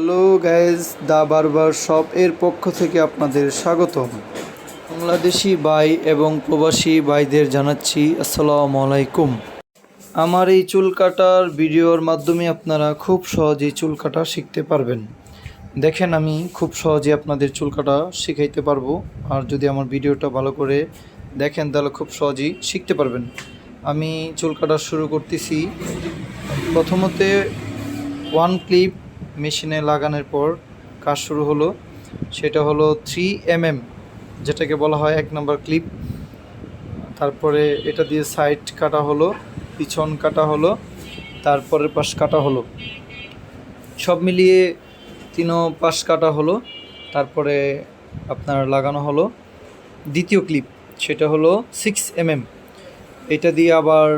Hello guys দা বারবার shop এর পক্ষ থেকে আপনাদের স্বাগত বাংলাদেশি ভাই এবং প্রবাসী ভাইদের জানাচ্ছি আসসালামু আলাইকুম। আমার এই চুল কাটার ভিডিওর মাধ্যমে আপনারা খুব সহজেই চুল কাটা শিখতে পারবেন। দেখেন, আমি খুব সহজে আপনাদের চুল কাটা শিখাইতে পারব। আর যদি আমার ভিডিওটা ভালো করে দেখেন, তাহলে খুব সহজেই শিখতে পারবেন। আমি চুল কাটা শুরু করতেছি। প্রথমতে ওয়ান ক্লিপ মেশিনে লাগানোর পর কাজ শুরু হলো। সেটা হলো থ্রি এম এম যেটাকে বলা হয় এক নম্বর ক্লিপ তারপরে এটা দিয়ে সাইড কাটা হলো, পিছন কাটা হলো, তারপরের পাশ কাটা হলো। সব মিলিয়ে তিনও পাশ কাটা হলো, তারপরে আপনার লাগানো হলো। দ্বিতীয় ক্লিপ সেটা হলো সিক্স এম এম এটা দিয়ে আবার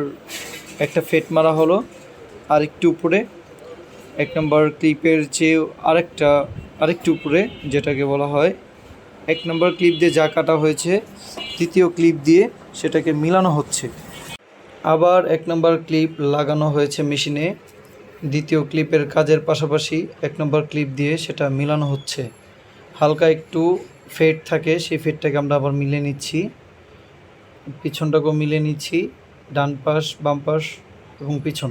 একটা ফেট মারা হলো আর একটু উপরে। এক নম্বর ক্লিপের চেয়ে আরেকটা, আরেকটু উপরে যেটাকে বলা হয়, এক নম্বর ক্লিপ দিয়ে যা কাটা হয়েছে, তৃতীয় ক্লিপ দিয়ে সেটাকে মিলানো হচ্ছে। আবার এক নম্বর ক্লিপ লাগানো হয়েছে মেশিনে, দ্বিতীয় ক্লিপের কাজের পাশাপাশি এক নম্বর ক্লিপ দিয়ে সেটা মিলানো হচ্ছে। হালকা একটু ফেট থাকে, সেই ফেটটাকে আমরা আবার মিলে নিচ্ছি। পিছনটাকেও মিলে নিচ্ছি, ডান পাশ, বাম পাশ এবং পিছন।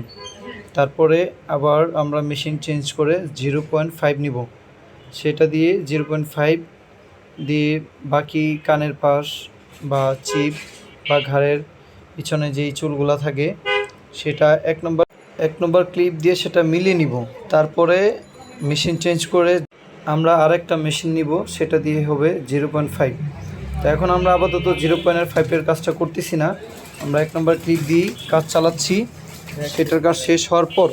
তারপরে আবার আমরা মেশিন চেঞ্জ করে জিরো পয়েন্ট ফাইভ নিব। সেটা দিয়ে জিরো পয়েন্ট ফাইভ দিয়ে বাকি কানের পাশ বা চিপ বা ঘাড়ের পিছনে যেই চুলগুলা থাকে, সেটা এক নম্বর এক নম্বর ক্লিপ দিয়ে সেটা মিলিয়ে নিব। তারপরে মেশিন চেঞ্জ করে আমরা আরেকটা মেশিন নিব, সেটা দিয়ে হবে জিরো পয়েন্ট ফাইভ তো এখন আমরা আপাতত জিরো পয়েন্ট ফাইভের কাজটা করতেছি না। আমরা এক নম্বর ক্লিপ দিয়েই কাজ চালাচ্ছি। সেটার কাজ শেষ হওয়ার পর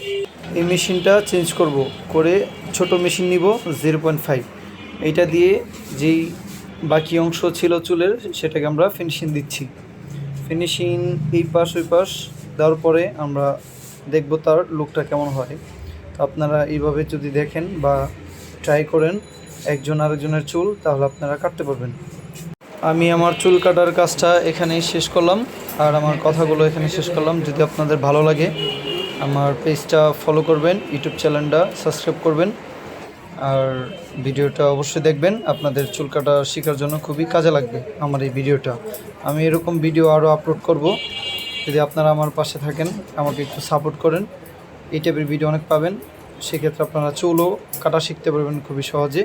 এই মেশিনটা চেঞ্জ করব। করে ছোট মেশিন নিব জিরো পয়েন্ট ফাইভ এইটা দিয়ে যেই বাকি অংশ ছিল চুলের, সেটাকে আমরা ফিনিশিং দিচ্ছি। ফিনিশিং এই পাশ, ওই পাশ দেওয়ার পরে আমরা দেখব তার লুকটা কেমন হয়। তো আপনারা এইভাবে যদি দেখেন বা ট্রাই করেন একজন আরেকজনের চুল, তাহলে আপনারা কাটতে পারবেন। আমি আমার চুল কাটার কাজটা এখানেই শেষ করলাম, আর আমার কথাগুলো এখানে শেষ করলাম। যদি আপনাদের ভালো লাগে, আমার পেজটা ফলো করবেন ইউটিউব চ্যানেলটা সাবস্ক্রাইব করবেন, আর ভিডিওটা অবশ্যই দেখবেন। আপনাদের চুল কাটা শেখার জন্য খুবই কাজে লাগবে আমার এই ভিডিওটা। আমি এরকম ভিডিও আরও আপলোড করব। যদি আপনারা আমার পাশে থাকেন, আমাকে একটু সাপোর্ট করেন, এই টাইপের ভিডিও অনেক পাবেন। সেক্ষেত্রে আপনারা চুলও কাটা শিখতে পারবেন খুবই সহজে।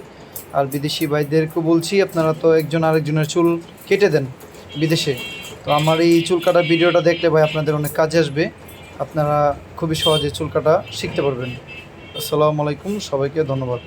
আর বিদেশি ভাইদেরকে বলছি, আপনারা তো একজন আরেকজনের চুল কেটে দেন বিদেশে। তো আমার এই চুল কাটা ভিডিওটা দেখলে ভাই আপনাদের অনেক কাজে আসবে। আপনারা খুবই সহজে চুল কাটা শিখতে পারবেন। আসসালামু আলাইকুম, সবাইকে ধন্যবাদ।